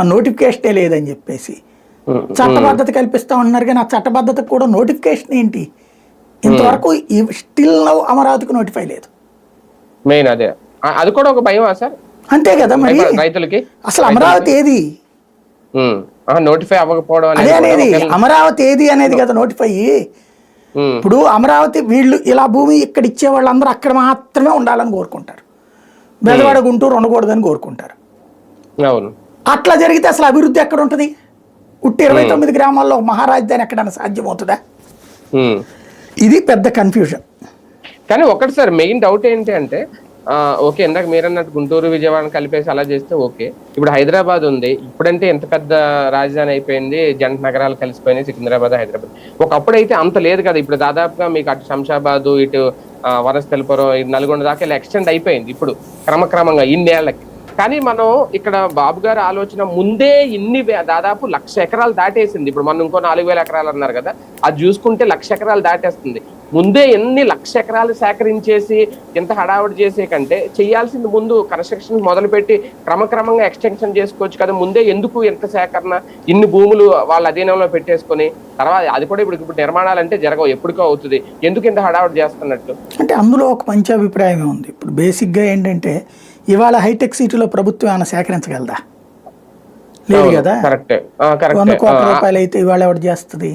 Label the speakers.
Speaker 1: మన నోటిఫికేషనే లేదని చెప్పేసి. చట్టబద్ధత కల్పిస్తా ఉన్నారు కానీ ఆ చట్టబద్ధతకు కూడా నోటిఫికేషన్ ఏంటి? ఇంతవరకు స్టిల్ నవ్ అమరావతికి నోటిఫై లేదు.
Speaker 2: మెయిన్ అదే. అది కూడా ఒక భయమా సార్?
Speaker 1: అంతే కదా మరి?
Speaker 2: రైతులకి?
Speaker 1: అసలు అమరావతి ఏది?
Speaker 2: నోటిఫై అవ్వకపోవడం అనేది
Speaker 1: అమరావతి ఏది అనేది కదా నోటిఫై? ఇప్పుడు అమరావతి వీళ్ళు ఇలా భూమి ఇక్కడ ఇచ్చే వాళ్ళందరూ అక్కడ మాత్రమే ఉండాలని కోరుకుంటారు. బెదవాడ గుంటూరు ఉండకూడదని కోరుకుంటారు.
Speaker 2: అవును.
Speaker 1: అట్లా జరిగితే అసలు అభివృద్ధి ఎక్కడ ఉంటుంది? ఉట్టి ఇరవై తొమ్మిది గ్రామాల్లో మహారాజధాని ఎక్కడైనా సాధ్యమవుతుందా. ఇది పెద్ద కన్ఫ్యూజన్
Speaker 2: కానీ ఒకటి సార్ మెయిన్ డౌట్ ఏంటి అంటే ఓకే ఇందాక మీరు అన్నట్టు గుంటూరు విజయవాడని కలిపేసి అలా చేస్తే ఓకే. ఇప్పుడు హైదరాబాద్ ఉంది. ఇప్పుడంటే ఎంత పెద్ద రాజధాని అయిపోయింది జంట నగరాలు కలిసిపోయినాయి సికింద్రాబాద్ హైదరాబాద్. ఒకప్పుడు అయితే అంత లేదు కదా. ఇప్పుడు దాదాపుగా మీకు అటు శంషాబాద్ ఇటు ఇటు నల్గొండ దాకా ఇలా ఎక్స్టెండ్ అయిపోయింది. ఇప్పుడు క్రమక్రమంగా ఇన్నేళ్ళకి కానీ మనం ఇక్కడ బాబు గారి ఆలోచన ముందే ఇన్ని దాదాపు లక్ష ఎకరాలు దాటేసింది. ఇప్పుడు మనం ఇంకో నాలుగు వేల ఎకరాలు అన్నారు కదా అది చూసుకుంటే లక్ష ఎకరాలు దాటేస్తుంది. ముందే ఎన్ని లక్ష ఎకరాలు సేకరించేసి ఇంత హడావుడి చేసే కంటే చేయాల్సింది ముందు కన్స్ట్రక్షన్ మొదలుపెట్టి క్రమక్రమంగా ఎక్స్టెన్షన్ చేసుకోవచ్చు కదా ముందే ఎందుకు ఎంత సేకరణ ఇన్ని భూములు వాళ్ళ అధీనంలో పెట్టేసుకొని తర్వాత అది కూడా ఇప్పుడు ఇప్పుడు నిర్మాణాలు అంటే జరగవు ఎప్పటికో అవుతుంది. ఎందుకు ఇంత హడావుడి చేస్తున్నట్టు?
Speaker 1: అంటే అందులో ఒక మంచి అభిప్రాయమే ఉంది. ఇప్పుడు బేసిక్గా ఏంటంటే ఇవాళ హైటెక్ సిటీలో ప్రభుత్వం ఏమైనా సేకరించగలదా? లేదు కదా?
Speaker 2: కరెక్ట్.
Speaker 1: వంద కోట్ల రూపాయలు అయితే ఇవాళ ఎవరు చేస్తుంది?